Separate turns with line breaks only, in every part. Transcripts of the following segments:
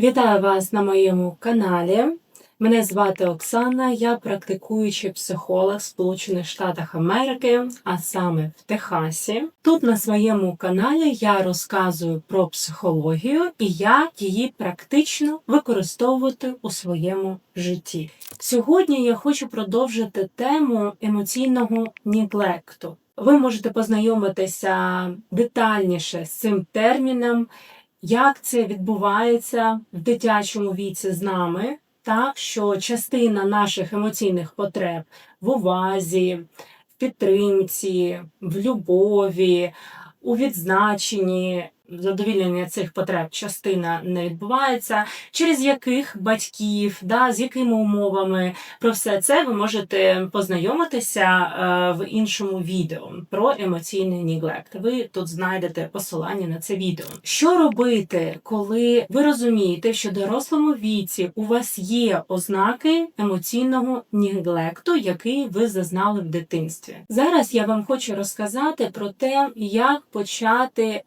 Вітаю вас на моєму каналі. Мене звати Оксана, я практикуючий психолог Сполучених Штатах Америки, а саме в Техасі. Тут на своєму каналі я розказую про психологію і як її практично використовувати у своєму житті. Сьогодні я хочу продовжити тему емоційного неглекту. Ви можете познайомитися детальніше з цим терміном, як це відбувається в дитячому віці з нами, так що частина наших емоційних потреб в увазі, в підтримці, в любові, у відзначенні. Задовільнення цих потреб частина не відбувається, через яких батьків, да, з якими умовами про все це ви можете познайомитися е, в іншому відео про емоційний неглект. Ви тут знайдете посилання на це відео. Що робити, коли ви розумієте, що в дорослому віці у вас є ознаки емоційного неглекту, який ви зазнали в дитинстві? Зараз я вам хочу розказати про те, як почати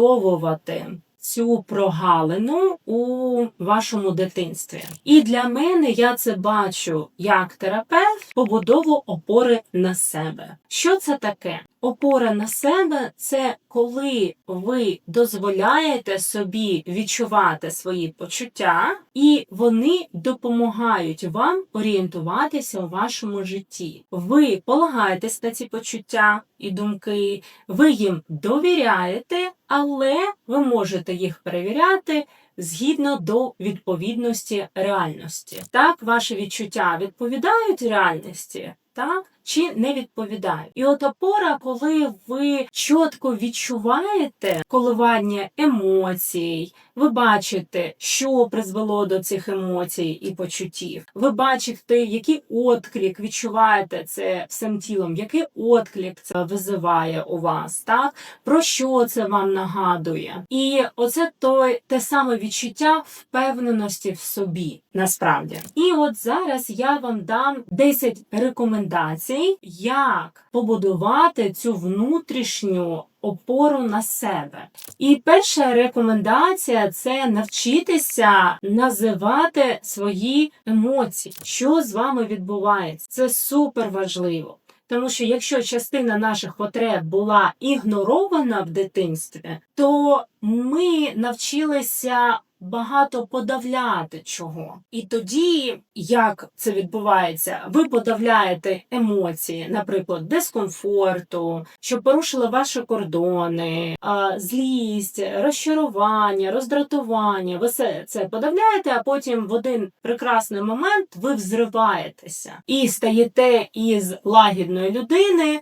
відбудовувати. Цю прогалину у вашому дитинстві. І для мене я це бачу як терапевт побудову опори на себе. Що це таке? Опора на себе це коли ви дозволяєте собі відчувати свої почуття, і вони допомагають вам орієнтуватися у вашому житті. Ви полагаєтесь на ці почуття і думки, ви їм довіряєте, але ви можете їх перевіряти. Згідно до відповідності реальності, так ваші відчуття відповідають реальності, так чи не відповідають. І от опора, коли ви чітко відчуваєте коливання емоцій, ви бачите, що призвело до цих емоцій і почуттів. Ви бачите, який отклик відчуваєте це всім тілом, який отклик це визиває у вас, так про що це вам нагадує? І оце той те саме відчуття впевненості в собі, насправді. І от зараз я вам дам 10 рекомендацій, як побудувати цю внутрішню опору на себе. І перша рекомендація це навчитися називати свої емоції, що з вами відбувається. Це супер важливо. Тому що якщо частина наших потреб була ігнорована в дитинстві, то ми навчилися багато подавляти чого. І тоді, як це відбувається, ви подавляєте емоції, наприклад, дискомфорту, що порушили ваші кордони, злість, розчарування, роздратування. Ви все це подавляєте, а потім в один прекрасний момент ви взриваєтеся і стаєте із лагідної людини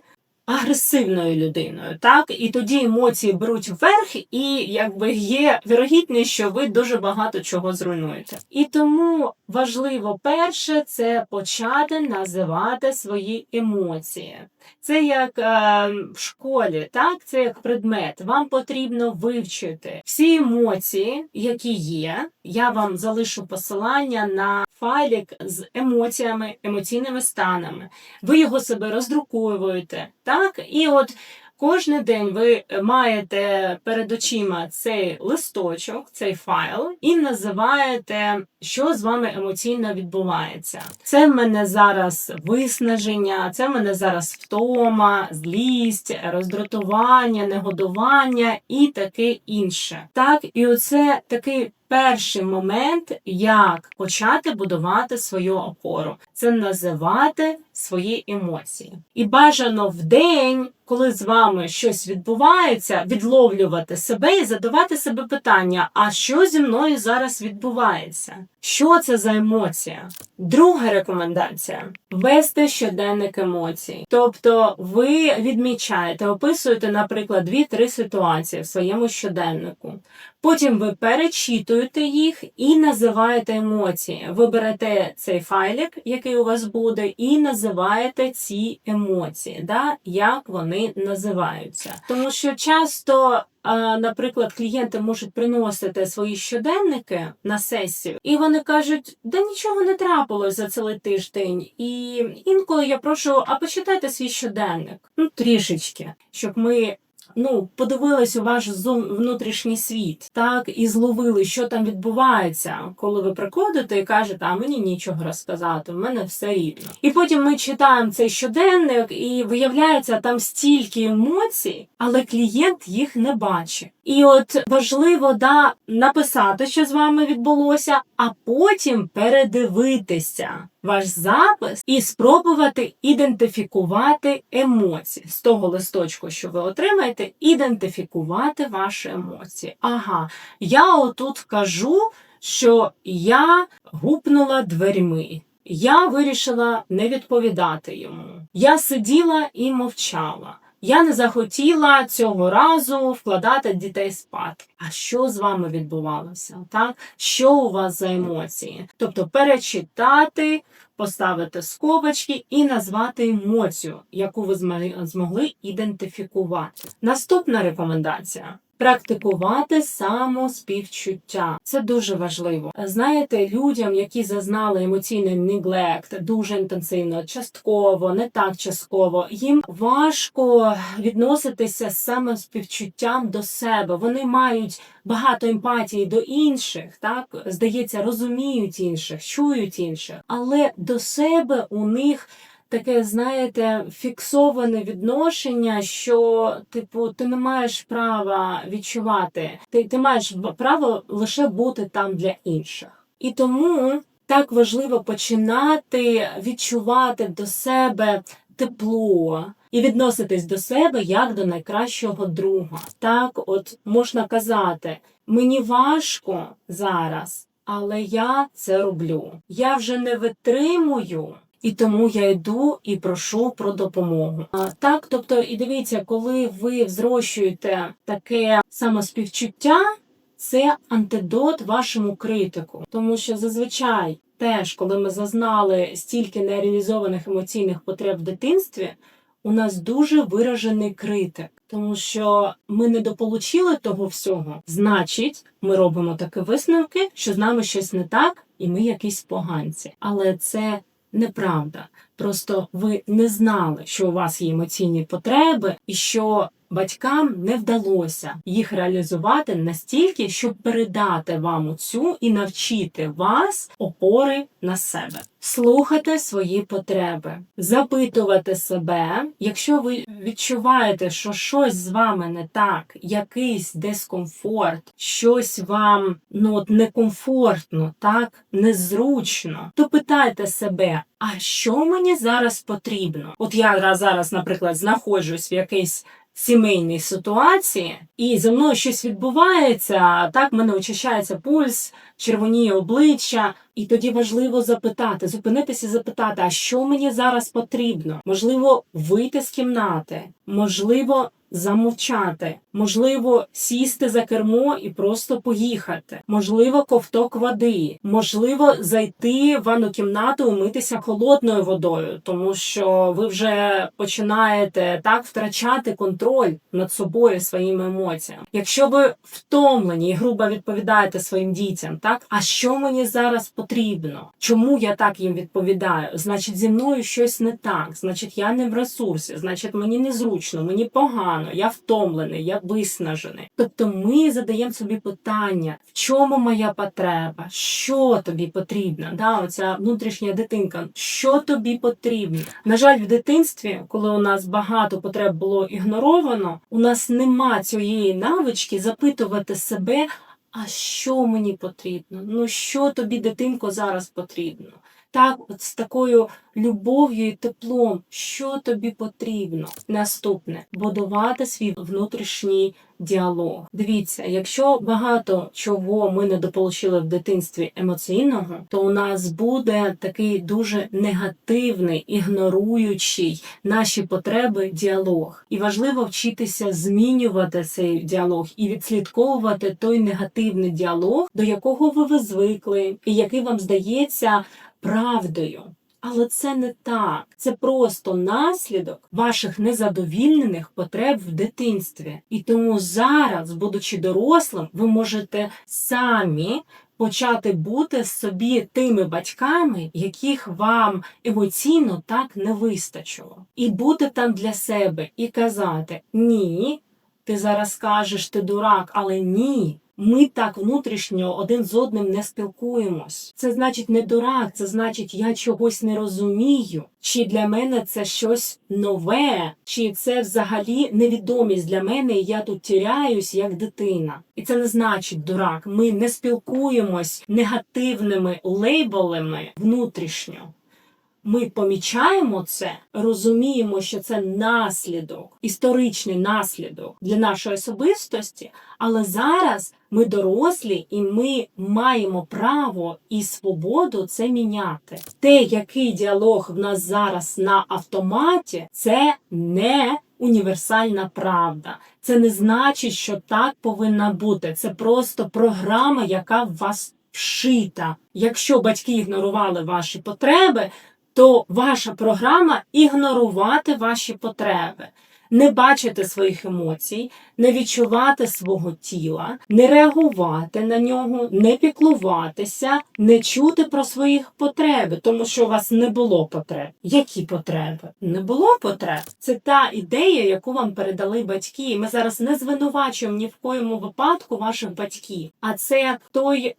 агресивною людиною, так і тоді емоції беруть вверх, і якби є вірогідність, що ви дуже багато чого зруйнуєте. І тому важливо перше це почати називати свої емоції. Це як е, в школі, так це як предмет. Вам потрібно вивчити всі емоції, які є. Я вам залишу посилання на файлік з емоціями, емоційними станами. Ви його себе роздруковуєте, так? І от Кожен день ви маєте перед очима цей листочок, цей файл, і називаєте, що з вами емоційно відбувається. Це в мене зараз виснаження, це в мене зараз втома, злість, роздратування, негодування і таке інше. Так, і оце такий. Перший момент, як почати будувати свою опору, це називати свої емоції. І бажано в день коли з вами щось відбувається, відловлювати себе і задавати себе питання: а що зі мною зараз відбувається? Що це за емоція? Друга рекомендація вести щоденник емоцій. Тобто ви відмічаєте, описуєте, наприклад, 2-3 ситуації в своєму щоденнику. Потім ви перечитуєте їх і називаєте емоції. Ви берете цей файлик, який у вас буде, і називаєте ці емоції, да, як вони називаються. Тому що часто наприклад, клієнти можуть приносити свої щоденники на сесію, і вони кажуть, да нічого не трапилось за цілий тиждень. І інколи я прошу, а почитайте свій щоденник. Ну, трішечки, щоб ми ну подивились у ваш внутрішній світ, так і зловили, що там відбувається, коли ви приходите і кажете, а мені нічого розказати, в мене все рівно. І потім ми читаємо цей щоденник, і виявляється там стільки емоцій, але клієнт їх не бачить. І от важливо да написати, що з вами відбулося, а потім передивитися ваш запис і спробувати ідентифікувати емоції з того листочку, що ви отримаєте, ідентифікувати ваші емоції. Ага, я отут кажу, що я гупнула дверьми. Я вирішила не відповідати йому. Я сиділа і мовчала. Я не захотіла цього разу вкладати дітей спати. А що з вами відбувалося? Так? Що у вас за емоції? Тобто перечитати, поставити скобочки і назвати емоцію, яку ви змогли ідентифікувати. Наступна рекомендація. Практикувати самоспівчуття це дуже важливо. Знаєте, людям, які зазнали емоційний неглект дуже інтенсивно, частково, не так частково, їм важко відноситися з самоспівчуттям до себе. Вони мають багато емпатії до інших, так здається, розуміють інших, чують інших, але до себе у них таке, знаєте, фіксоване відношення, що, типу, ти не маєш права відчувати, ти, ти маєш право лише бути там для інших. І тому так важливо починати відчувати до себе тепло і відноситись до себе як до найкращого друга. Так, от можна казати, мені важко зараз, але я це роблю. Я вже не витримую. І тому я йду і прошу про допомогу. А, так, тобто, і дивіться, коли ви взрощуєте таке самоспівчуття, це антидот вашому критику, тому що зазвичай теж, коли ми зазнали стільки нереалізованих емоційних потреб в дитинстві, у нас дуже виражений критик, тому що ми недополучили того всього. Значить, ми робимо такі висновки, що з нами щось не так, і ми якісь поганці. Але це неправда. Просто ви не знали, що у вас є емоційні потреби, і що батькам не вдалося їх реалізувати настільки, щоб передати вам цю і навчити вас опори на себе. Слухати свої потреби, запитувати себе, якщо ви відчуваєте, що щось з вами не так, якийсь дискомфорт, щось вам ну от некомфортно, так незручно, то питайте себе, а що мені зараз потрібно? От я зараз, наприклад, знаходжусь в якійсь сімейній ситуації, і зі мною щось відбувається, так мене очищається пульс, червоніє обличчя, і тоді важливо запитати, зупинитися і запитати, а що мені зараз потрібно? Можливо, вийти з кімнати, можливо, замовчати, можливо, сісти за кермо і просто поїхати, можливо, ковток води, можливо, зайти в ванну кімнату, умитися холодною водою, тому що ви вже починаєте так втрачати контроль над собою своїми емоціями. Якщо ви втомлені і грубо відповідаєте своїм дітям, так а що мені зараз потрібно? Чому я так їм відповідаю? Значить, зі мною щось не так, значить, я не в ресурсі, значить, мені незручно, мені погано, я втомлений, я виснажений. Тобто ми задаємо собі питання, в чому моя потреба, що тобі потрібно? Да, оця внутрішня дитинка, що тобі потрібно? На жаль, в дитинстві, коли у нас багато потреб було ігноровано, у нас нема цієї навички запитувати себе. А що мені потрібно? Ну що тобі, дитинко, зараз потрібно? Так, от з такою любов'ю і теплом, що тобі потрібно. Наступне будувати свій внутрішній діалог. Дивіться, якщо багато чого ми не дополучили в дитинстві емоційного, то у нас буде такий дуже негативний, ігноруючий наші потреби діалог. І важливо вчитися змінювати цей діалог і відслідковувати той негативний діалог, до якого ви звикли, і який вам здається правдою. Але це не так. Це просто наслідок ваших незадовільнених потреб в дитинстві. І тому зараз, будучи дорослим, ви можете самі почати бути собі тими батьками, яких вам емоційно так не вистачило. І бути там для себе і казати ні. ти зараз скажеш, ти дурак, але ні. Ми так внутрішньо один з одним не спілкуємось. Це значить не дурак, це значить, я чогось не розумію. Чи для мене це щось нове, чи це взагалі невідомість для мене, і я тут тіряюсь як дитина. І це не значить дурак. Ми не спілкуємось негативними лейбелами внутрішньо. Ми помічаємо це, розуміємо, що це наслідок, історичний наслідок для нашої особистості, але зараз ми дорослі і ми маємо право і свободу це міняти. Те, який діалог в нас зараз на автоматі, це не універсальна правда. Це не значить, що так повинна бути. Це просто програма, яка в вас вшита. Якщо батьки ігнорували ваші потреби, то ваша програма ігнорувати ваші потреби, не бачити своїх емоцій, не відчувати свого тіла, не реагувати на нього, не піклуватися, не чути про своїх потреби, тому що у вас не було потреб. Які потреби? Не було потреб. Це та ідея, яку вам передали батьки. Ми зараз не звинувачуємо ні в коєму випадку ваших батьків, а це той е,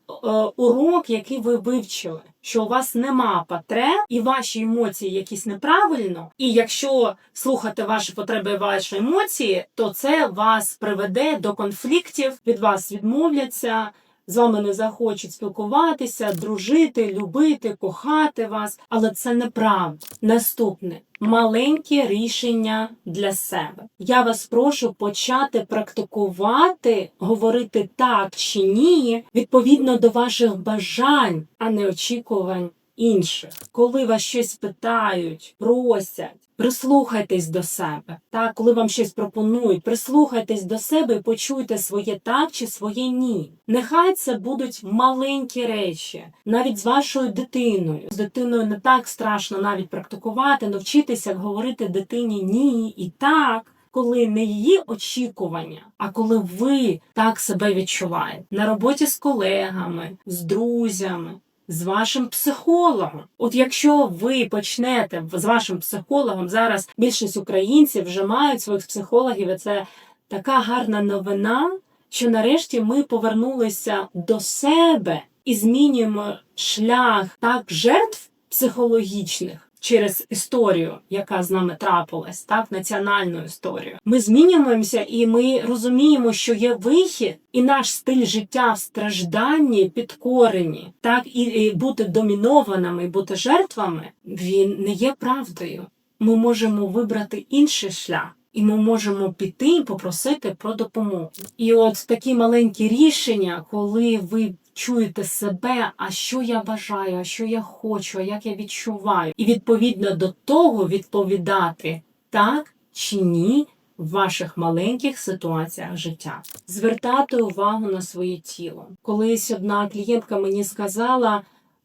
урок, який ви вивчили. Що у вас нема потреб і ваші емоції якісь неправильно, і якщо слухати ваші потреби і ваші емоції, то це вас приведе до конфліктів, від вас відмовляться, з вами не захочуть спілкуватися, дружити, любити, кохати вас. Але це неправда. Наступне маленьке рішення для себе. Я вас прошу почати практикувати, говорити так чи ні, відповідно до ваших бажань, а не очікувань інших. Коли вас щось питають, просять. Прислухайтесь до себе. Так, коли вам щось пропонують, прислухайтесь до себе і почуйте своє так чи своє ні. Нехай це будуть маленькі речі, навіть з вашою дитиною. З дитиною не так страшно навіть практикувати, навчитися говорити дитині ні і так. Коли не її очікування, а коли ви так себе відчуваєте на роботі з колегами, з друзями, з вашим психологом. От якщо ви почнете з вашим психологом, зараз більшість українців вже мають своїх психологів, і це така гарна новина, що нарешті ми повернулися до себе і змінюємо шлях так жертв психологічних. Через історію, яка з нами трапилась, так національну історію, ми змінюємося, і ми розуміємо, що є вихід, і наш стиль життя в стражданні, підкорені, так і, і бути домінованими, бути жертвами, він не є правдою. Ми можемо вибрати інший шлях. І ми можемо піти і попросити про допомогу. І от такі маленькі рішення, коли ви чуєте себе, а що я бажаю, а що я хочу, а як я відчуваю, і відповідно до того відповідати так чи ні в ваших маленьких ситуаціях життя, звертати увагу на своє тіло. Колись одна клієнтка мені сказала.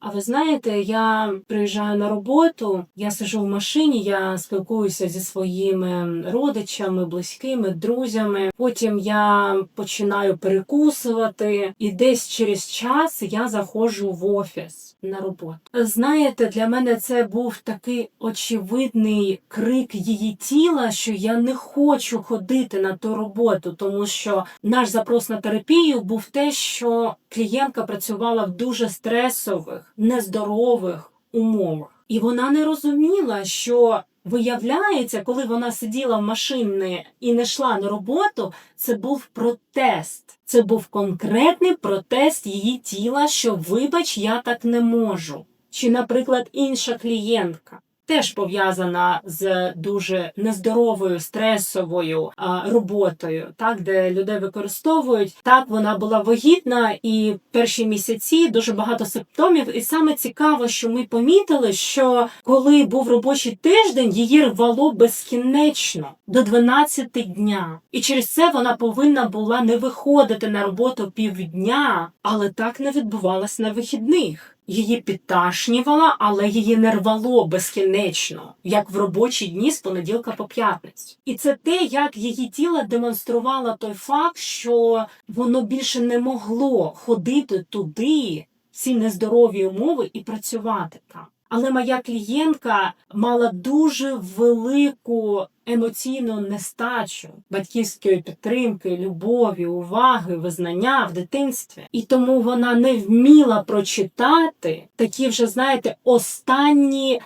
А ви знаєте, я приїжджаю на роботу, я сижу в машині, я спілкуюся зі своїми родичами, близькими, друзями. Потім я починаю перекусувати, і десь через час я заходжу в офіс на роботу. Знаєте, для мене це був такий очевидний крик її тіла, що я не хочу ходити на ту роботу, тому що наш запрос на терапію був те, що клієнтка працювала в дуже стресових, нездорових умовах, і вона не розуміла, що виявляється, коли вона сиділа в машині і не йшла на роботу, це був протест. Це був конкретний протест її тіла, що вибач, я так не можу. Чи, наприклад, інша клієнтка. Теж пов'язана з дуже нездоровою стресовою роботою, так де людей використовують. Так вона була вагітна, і перші місяці дуже багато симптомів. І саме цікаво, що ми помітили, що коли був робочий тиждень, її рвало безкінечно до 12 дня, і через це вона повинна була не виходити на роботу півдня, але так не відбувалось на вихідних. Її підташнювала, але її не рвало безкінечно, як в робочі дні з понеділка по п'ятницю. І це те, як її тіло демонструвало той факт, що воно більше не могло ходити туди, ці нездорові умови і працювати там. Але моя клієнтка мала дуже велику емоційну нестачу батьківської підтримки, любові, уваги, визнання в дитинстві. І тому вона не вміла прочитати такі вже, знаєте, останні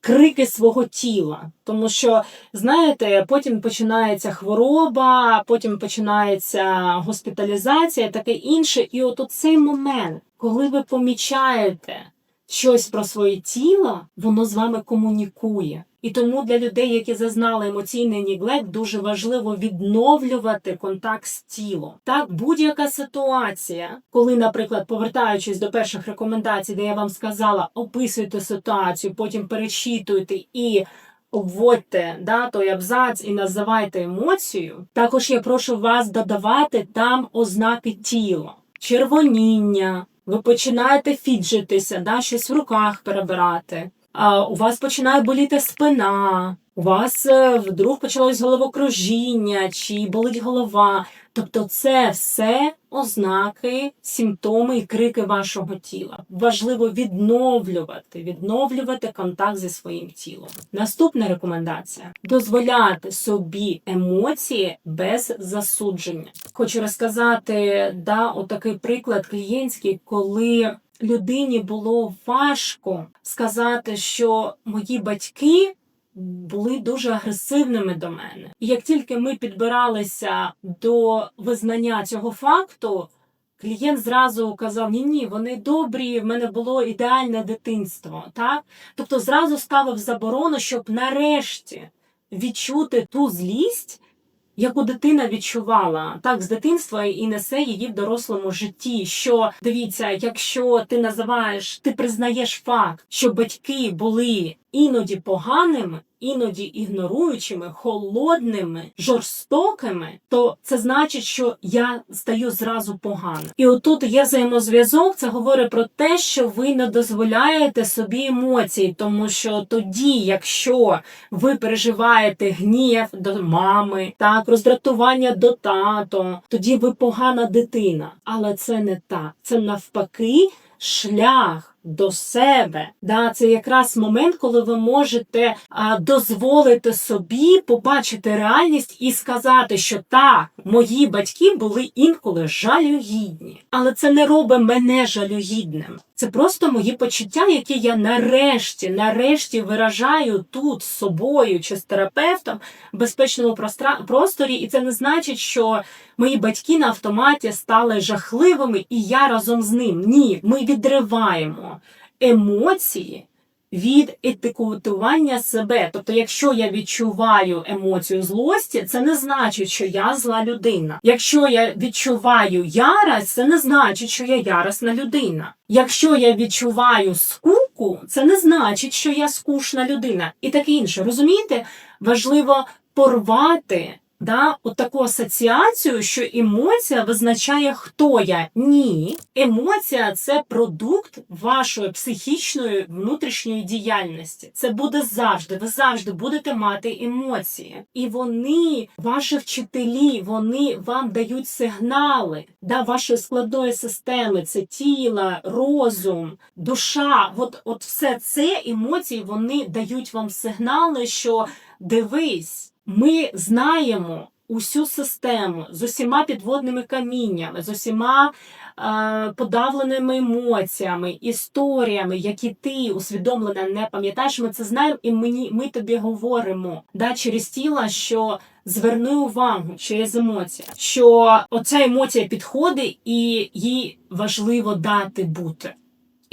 крики свого тіла. Тому що, знаєте, потім починається хвороба, потім починається госпіталізація, таке інше. І от цей момент, коли ви помічаєте щось про своє тіло, воно з вами комунікує. І тому для людей, які зазнали емоційний ніглект, дуже важливо відновлювати контакт з тілом. Так, будь-яка ситуація, коли, наприклад, повертаючись до перших рекомендацій, де я вам сказала, описуйте ситуацію, потім перечитуйте і. Обводьте да, той абзац і називайте емоцію. Також я прошу вас додавати там ознаки тіла, червоніння, ви починаєте фіджитися, да, щось в руках перебирати. А у вас починає боліти спина, у вас е, вдруг почалось головокружіння чи болить голова. Тобто, це все ознаки, симптоми і крики вашого тіла. Важливо відновлювати, відновлювати контакт зі своїм тілом. Наступна рекомендація: дозволяти собі емоції без засудження. Хочу розказати да, отакий приклад клієнтський, коли людині було важко сказати, що мої батьки були дуже агресивними до мене. І як тільки ми підбиралися до визнання цього факту, клієнт зразу казав: Ні, ні, вони добрі, в мене було ідеальне дитинство. Так? Тобто зразу ставив заборону, щоб нарешті відчути ту злість яку дитина відчувала так з дитинства і несе її в дорослому житті. Що дивіться, якщо ти називаєш, ти признаєш факт, що батьки були іноді поганими, іноді ігноруючими, холодними, жорстокими, то це значить, що я стаю зразу поганим. І отут є взаємозв'язок. Це говорить про те, що ви не дозволяєте собі емоцій, тому що тоді, якщо ви переживаєте гнів до мами, так роздратування до тато, тоді ви погана дитина. Але це не так. Це навпаки шлях до себе. Да, Це якраз момент, коли ви можете а, дозволити собі побачити реальність і сказати, що так, мої батьки були інколи жалюгідні, але це не робить мене жалюгідним. Це просто мої почуття, які я нарешті, нарешті виражаю тут з собою чи з терапевтом в безпечному просторі, і це не значить, що мої батьки на автоматі стали жахливими, і я разом з ним. Ні, ми відриваємо емоції від етикетування себе. Тобто, якщо я відчуваю емоцію злості, це не значить, що я зла людина. Якщо я відчуваю ярость, це не значить, що я яросна людина. Якщо я відчуваю скуку, це не значить, що я скучна людина. І таке інше. Розумієте? Важливо порвати да, от таку асоціацію, що емоція визначає, хто я. Ні. Емоція це продукт вашої психічної внутрішньої діяльності. Це буде завжди. Ви завжди будете мати емоції. І вони, ваші вчителі, вони вам дають сигнали да, вашої складної системи, це тіло, розум, душа. От, От все це емоції вони дають вам сигнали, що дивись. Ми знаємо усю систему з усіма підводними каміннями, з усіма е, подавленими емоціями, історіями, які ти усвідомлено не пам'ятаєш. Ми це знаємо, і мені ми тобі говоримо да, через тіло, що. Зверни увагу через емоції, що оця емоція підходить, і їй важливо дати бути.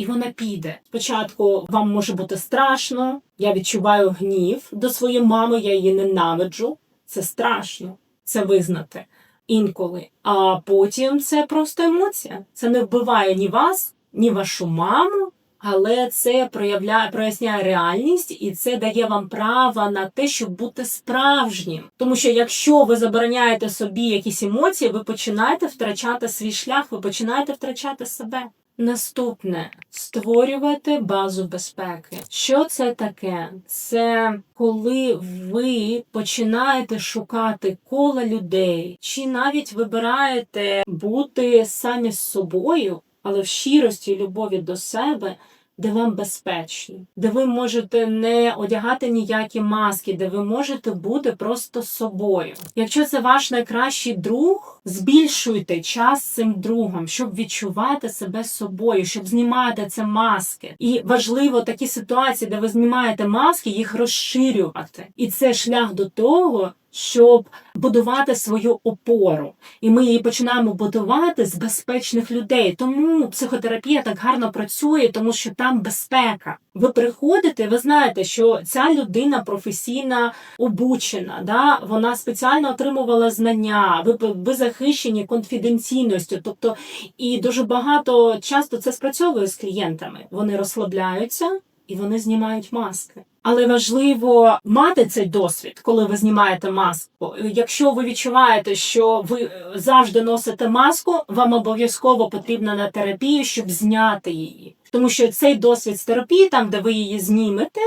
І вона піде. Спочатку вам може бути страшно, я відчуваю гнів до своєї мами, я її ненавиджу. Це страшно це визнати інколи. А потім це просто емоція. Це не вбиває ні вас, ні вашу маму, але це проявляє проясняє реальність, і це дає вам право на те, щоб бути справжнім. Тому що якщо ви забороняєте собі якісь емоції, ви починаєте втрачати свій шлях, ви починаєте втрачати себе. Наступне створювати базу безпеки. Що це таке? Це коли ви починаєте шукати кола людей, чи навіть вибираєте бути самі з собою, але в щирості і любові до себе де вам безпечно, де ви можете не одягати ніякі маски, де ви можете бути просто собою. Якщо це ваш найкращий друг, збільшуйте час цим другом, щоб відчувати себе собою, щоб знімати це маски. І важливо такі ситуації, де ви знімаєте маски, їх розширювати. І це шлях до того. Щоб будувати свою опору, і ми її починаємо будувати з безпечних людей. Тому психотерапія так гарно працює, тому що там безпека. Ви приходите, ви знаєте, що ця людина професійна обучена, да? вона спеціально отримувала знання, ви, ви захищені конфіденційністю. Тобто, і дуже багато часто це спрацьовує з клієнтами. Вони розслабляються і вони знімають маски. Але важливо мати цей досвід, коли ви знімаєте маску. Якщо ви відчуваєте, що ви е, завжди носите маску, вам обов'язково потрібно на терапію, щоб зняти її. Тому що цей досвід з терапії, там де ви її знімете,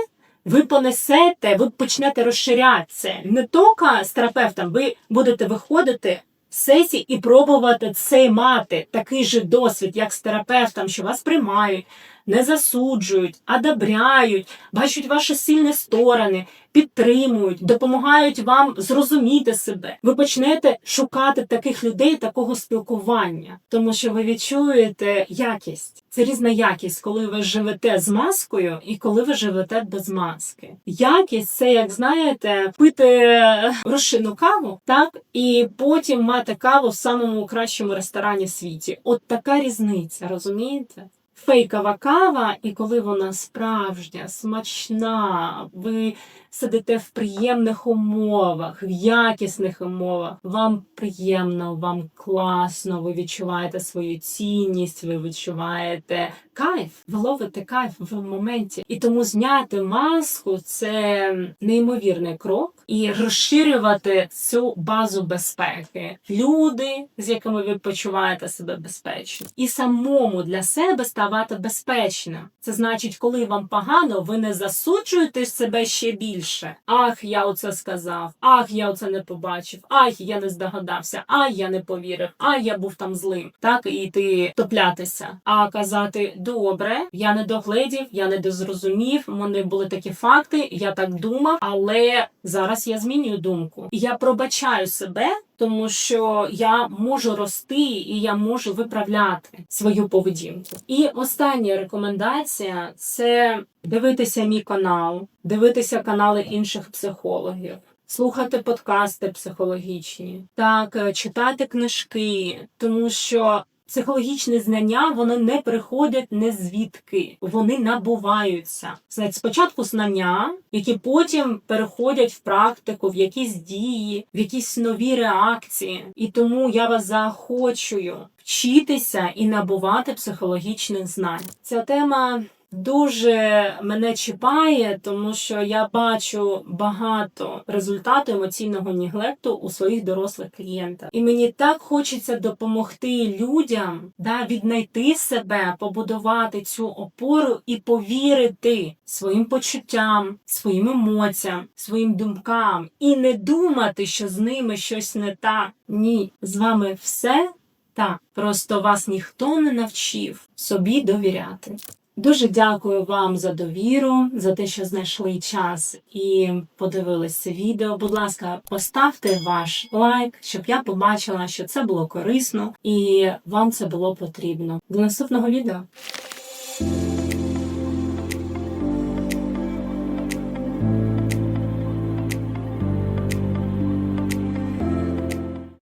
ви понесете, ви почнете розширятися. Не тільки з терапевтом, ви будете виходити з сесії і пробувати цей мати такий же досвід, як з терапевтом, що вас приймають, не засуджують, одобряють, бачать ваші сильні сторони, підтримують, допомагають вам зрозуміти себе. Ви почнете шукати таких людей, такого спілкування, тому що ви відчуєте якість. Це різна якість, коли ви живете з маскою і коли ви живете без маски. Якість це, як знаєте, пити розчинну каву, так і потім мати каву в самому кращому ресторані світі. От така різниця, розумієте? Фейкова кава, і коли вона справжня, смачна, ви сидите в приємних умовах, в якісних умовах, вам приємно, вам класно, ви відчуваєте свою цінність, ви відчуваєте кайф, ви ловите кайф в моменті. І тому зняти маску це неймовірний крок і розширювати цю базу безпеки. Люди, з якими ви почуваєте себе безпечно, і самому для себе ставати безпечним. Це значить, коли вам погано, ви не засуджуєте себе ще більше. Ах, я оце сказав, ах, я оце не побачив, ах, я не здогадався, ах, я не повірив, ах, я був там злим. Так і йти топлятися, а казати добре, я не догледів, я не дозрозумів. Мене були такі факти, я так думав, але зараз я змінюю думку. Я пробачаю себе. Тому що я можу рости і я можу виправляти свою поведінку. І остання рекомендація це дивитися мій канал, дивитися канали інших психологів. Слухати подкасти психологічні, так е, читати книжки, тому що психологічні знання вони не приходять не звідки, вони набуваються. Знаєте, спочатку знання, які потім переходять в практику, в якісь дії, в якісь нові реакції. І тому я вас заохочую вчитися і набувати психологічних знань. Ця тема. Дуже мене чіпає, тому що я бачу багато результату емоційного неглекту у своїх дорослих клієнтах, і мені так хочеться допомогти людям да, віднайти себе, побудувати цю опору і повірити своїм почуттям, своїм емоціям, своїм думкам, і не думати, що з ними щось не так. Ні, з вами все так. Просто вас ніхто не навчив собі довіряти. Дуже дякую вам за довіру, за те, що знайшли час і подивились це відео. Будь ласка, поставте ваш лайк, щоб я побачила, що це було корисно і вам це було потрібно. До наступного відео.